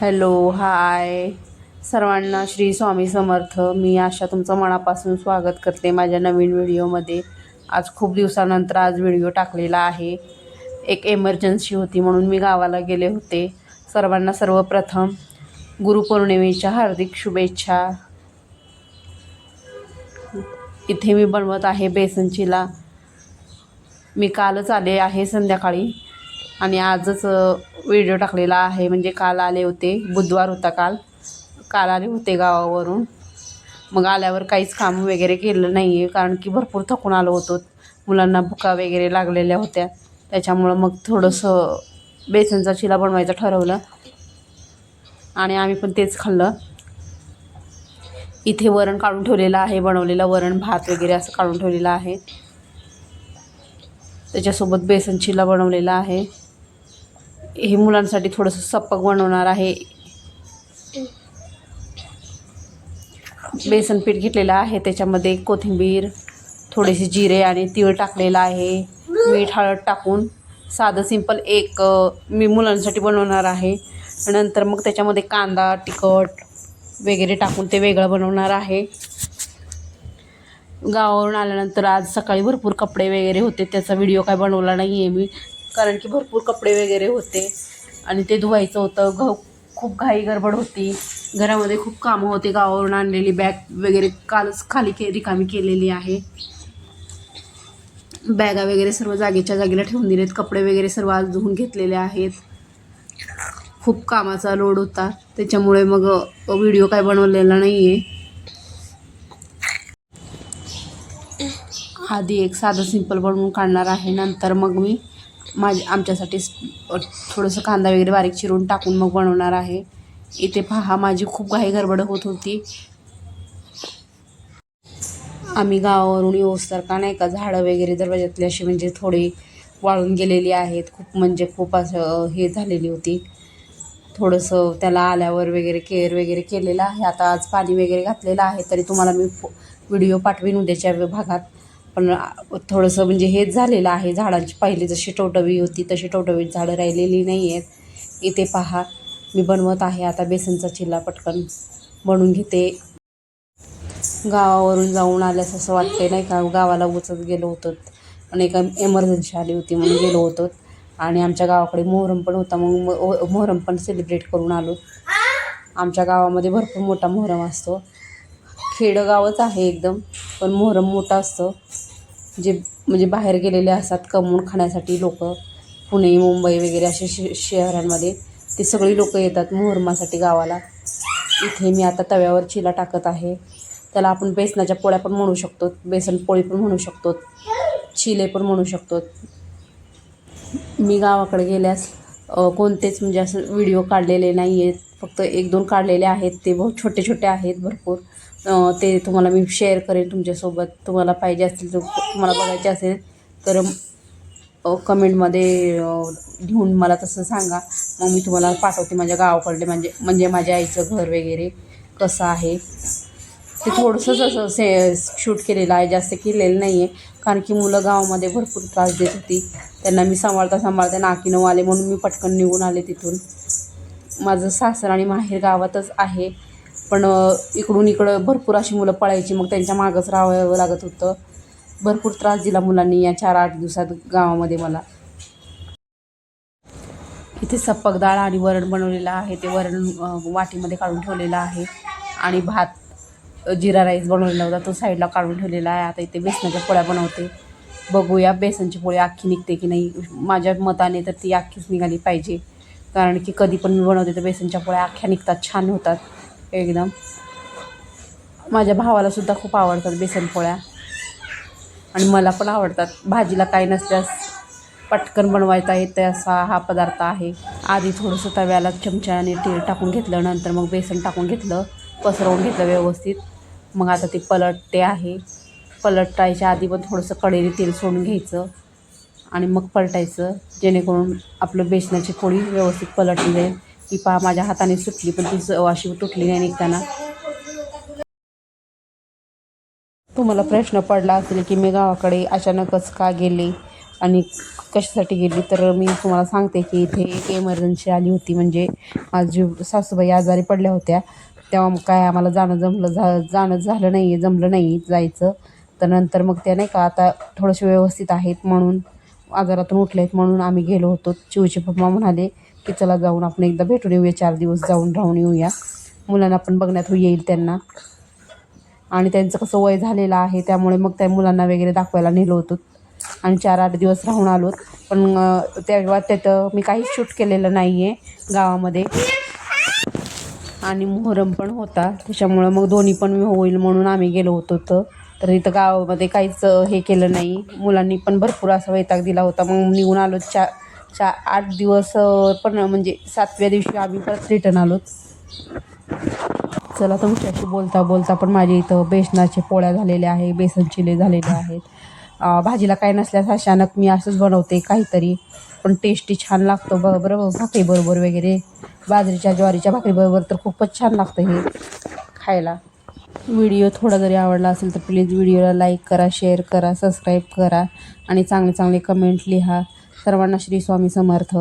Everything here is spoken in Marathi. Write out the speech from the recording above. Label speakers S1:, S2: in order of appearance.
S1: Hello hi. सर्वांना श्री स्वामी समर्थ. मी आशा तुमचं मनापासून स्वागत करते माझ्या नवीन व्हिडिओमध्ये. आज खूप दिवसानंतर आज व्हिडिओ टाकलेला आहे. एक एमर्जन्सी होती म्हणून मी गावाला गेले होते. सर्वांना सर्वप्रथम गुरुपौर्णिमेच्या हार्दिक शुभेच्छा. इथे मी बनवत आहे बेसनचीला. मी कालच आले आहे संध्याकाळी. आणि आजच व्हिडिओ टाकलेला आहे. म्हणजे काल आले होते. बुधवार होता काल. काल आले होते गावावरून. मग आल्यावर काहीच काम वगैरे केलं नाही आहे कारण की भरपूर थकून आलो होतो. मुलांना भुका वगैरे लागलेल्या होत्या. त्याच्यामुळं मग थोडंसं बेसनचा शिला बनवायचं ठरवलं. आणि आम्ही पण तेच खाल्लं. इथे वरण काढून ठेवलेलं आहे. बनवलेलं वरण भात वगैरे असं काढून ठेवलेलं आहे. त्याच्यासोबत बेसन शिला बनवलेला आहे. हे मुलांसाठी थोडंसं सपक बनवणार आहे. बेसन पीठ घेतलेलं आहे त्याच्यामध्ये कोथिंबीर थोडेसे जिरे आणि तीळ टाकलेलं आहे. मीठ हळद टाकून साधं सिंपल एक मी मुलांसाठी बनवणार आहे. नंतर मग त्याच्यामध्ये कांदा तिखट वगैरे टाकून ते वेगळं बनवणार आहे. गावावरून आल्यानंतर आज सकाळी भरपूर कपडे वगैरे होते त्याचा व्हिडिओ काय बनवला नाही आहे मी. कारण की भरपूर कपडे वगैरे होते. आणि ते धुवायचं होतं. घ खूप घाई गडबड होती. घरामध्ये खूप कामं होते. गावावरून आणलेली बॅग वगैरे कालच खाली के रिकामी केलेली आहे. बॅगा वगैरे सर्व जागेच्या जागेला ठेवून दिलेत. कपडे वगैरे सर्व आज धुवून घेतलेले आहेत. खूप कामाचा लोड होता. त्याच्यामुळे मग व्हिडिओ काय बनवलेला नाही आहे आधी एक साधं सिंपल बनवून काढणार आहे. नंतर मग मी माझ्या आमच्यासाठी थोडंसं कांदा वगैरे बारीक चिरून टाकून मग बनवणार आहे. इथे पहा माझी खूप घाई गडबड होत होती. आम्ही गावावरून येऊस्तर का नाही का झाडं वगैरे दरवाज्यातली अशी म्हणजे थोडी वाळून गेलेली आहेत. खूप म्हणजे खूप असं हे झालेली होती. थोडंसं त्याला आल्यावर वगैरे केअर वगैरे केलेलं आहे. आता आज पाणी वगैरे घातलेलं आहे. तरी तुम्हाला मी व्हिडिओ पाठवीन उद्याच्या भागात. पण थोडंसं म्हणजे हेच झालेलं आहे झाडांची पहिली जशी टवटवी होती तशी टवटवीत झाडं राहिलेली नाही आहेत. इथे पहा मी बनवत आहे आता बेसनचा चिल्ला पटकन बनवून घेते. गावावरून जाऊन आल्यास असं वाटते नाही का गावाला उचत गेलो होतो. पण एका एमर्जन्सी आली होती म्हणून गेलो होतो. आणि आमच्या गावाकडे मोहरम पण होता मग म- मोहरम पण सेलिब्रेट करून आलो. आमच्या गावामध्ये भरपूर मोठा मोहरम असतो. खेडगावच आहे एकदम पण मोहरम मोठा असतो. जे म्हणजे बाहेर गेलेले असतात कमवून खाण्यासाठी लोक पुणे मुंबई वगैरे असे श शहरांमध्ये ते सगळी लोक येतात मोहरमासाठी गावाला. इथे मी आता तव्यावर चिला टाकत आहे. त्याला आपण बेसनाच्या पोळ्या पण म्हणू शकतो बेसन पोळी पण म्हणू शकतो चिले पण म्हणू शकतो. मी गावाकडे गेल्यास कोणतेच म्हणजे असं व्हिडिओ काढलेले नाही आहेत फक्त एक दोन काढलेले आहेत. ते बहुत छोटे छोटे आहेत भरपूर. ते तुम्हाला मी शेअर करेन तुमच्यासोबत. तुम्हाला पाहिजे असतील तर तुम्हाला बघायचे असेल तर कमेंटमध्ये घेऊन मला तसं सांगा. मग मी तुम्हाला पाठवते माझ्या गावाकडले. म्हणजे म्हणजे माझ्या आईचं घर वगैरे कसं आहे. ते थोडंसंच असं से शूट केलेलं आहे जास्त केलेलं नाही आहे कारण की मुलं गावामध्ये भरपूर त्रास देत होती. त्यांना मी सांभाळता सांभाळता नाकी नऊ आले म्हणून मी पटकन निघून आले तिथून. माझं सासर आणि माहेर गावातच आहे. पण इकडून इकडं भरपूर अशी मुलं पळायची मग त्यांच्या मागंच राहावं लागत होतं. भरपूर त्रास दिला मुलांनी या चार आठ दिवसात गावामध्ये मला. इथे सप्पक डाळ आणि वरण बनवलेलं आहे. ते वरण वाटीमध्ये काढून ठेवलेलं आहे. आणि भात जिरा राईस बनवलेला होता तो साईडला काढून ठेवलेला आहे. आता इथे बेसनाच्या पोळ्या बनवते. बघूया बेसनची पोळी अख्खी निघते की नाही. माझ्या मताने तर ती अख्खीच निघाली पाहिजे. कारण की कधी पण मी बनवते तर बेसनच्या पोळ्या अख्ख्या निघतात छान होतात. एकदम. माझ्या भावालासुद्धा खूप आवडतात बेसन पोळ्या. आणि मला पण आवडतात. भाजीला काही नसल्यास पटकन बनवायचा येते असा हा पदार्थ आहे. आधी थोडंसं तव्याला चमच्याने तेल टाकून घेतलं नंतर मग बेसन टाकून घेतलं पसरवून घेतलं व्यवस्थित. मग आता ते पलटते आहे. पलटायच्या आधी पण थोडंसं कडेरी तेल सोडून घ्यायचं आणि मग पलटायचं. जेणेकरून आपलं बेसनाची पोळी व्यवस्थित पलटली जाईल. ती पहा माझ्या हाताने सुटली पण ती अशी तुटली नाही निघताना. तुम्हाला प्रश्न पडला असेल की मी गावाकडे अचानकच का गेले आणि कशासाठी गेली तर मी तुम्हाला सांगते की इथे एक एमर्जन्सी आली होती. म्हणजे माझी सासूबाई आजारी पडल्या होत्या. तेव्हा मग काय आम्हाला जाणं जमलं झा जाणं झालं नाही आहे जमलं नाही जायचं. तर नंतर मग त्या नाही का आता थोडंसे व्यवस्थित आहेत म्हणून आजारातून उठले आहेत म्हणून आम्ही गेलो होतो. चिवचे पप्पा म्हणाले की चला जाऊन आपण एकदा भेटून येऊया चार दिवस जाऊन राहून येऊया. मुलांना पण बघण्यात हो येईल त्यांना. आणि त्यांचं कसं वय झालेलं आहे त्यामुळे मग त्या मुलांना वगैरे दाखवायला नेलो होतो. आणि चार आठ दिवस राहून आलो पण तेव्हा त्यात मी काहीच शूट केलेलं नाही आहे गावामध्ये. आणि मोहरम पण होता. त्याच्यामुळं मग दोन्ही पण होईल म्हणून आम्ही गेलो होतो तर तर इथं गावामध्ये काहीच हे केलं नाही. मुलांनी पण भरपूर असा वैताग दिला होता. मग निघून आलो चा चा आठ दिवस पण म्हणजे सातव्या दिवशी आम्ही परत रिटर्न आलो. चला तुमच्याशी बोलता बोलता पण माझ्या इथं बेसनाचे पोळ्या झालेल्या आहे बेसन चिले झालेले आहेत. भाजीला काय नसल्यास अचानक मी असंच बनवते काहीतरी. पण टेस्टी छान लागतो ब बरोबर? भाकरीबरोबर वगैरे. बाजरीच्या ज्वारीच्या भाकरीबरोबर तर खूपच छान लागतं हे खायला. व्हिडिओ थोडा जरी आवडला असेल तर प्लीज व्हिडिओला लाईक करा शेअर करा सबस्क्राईब करा आणि चांगले चांगले कमेंट लिहा. सर्वांना श्री स्वामी समर्थ.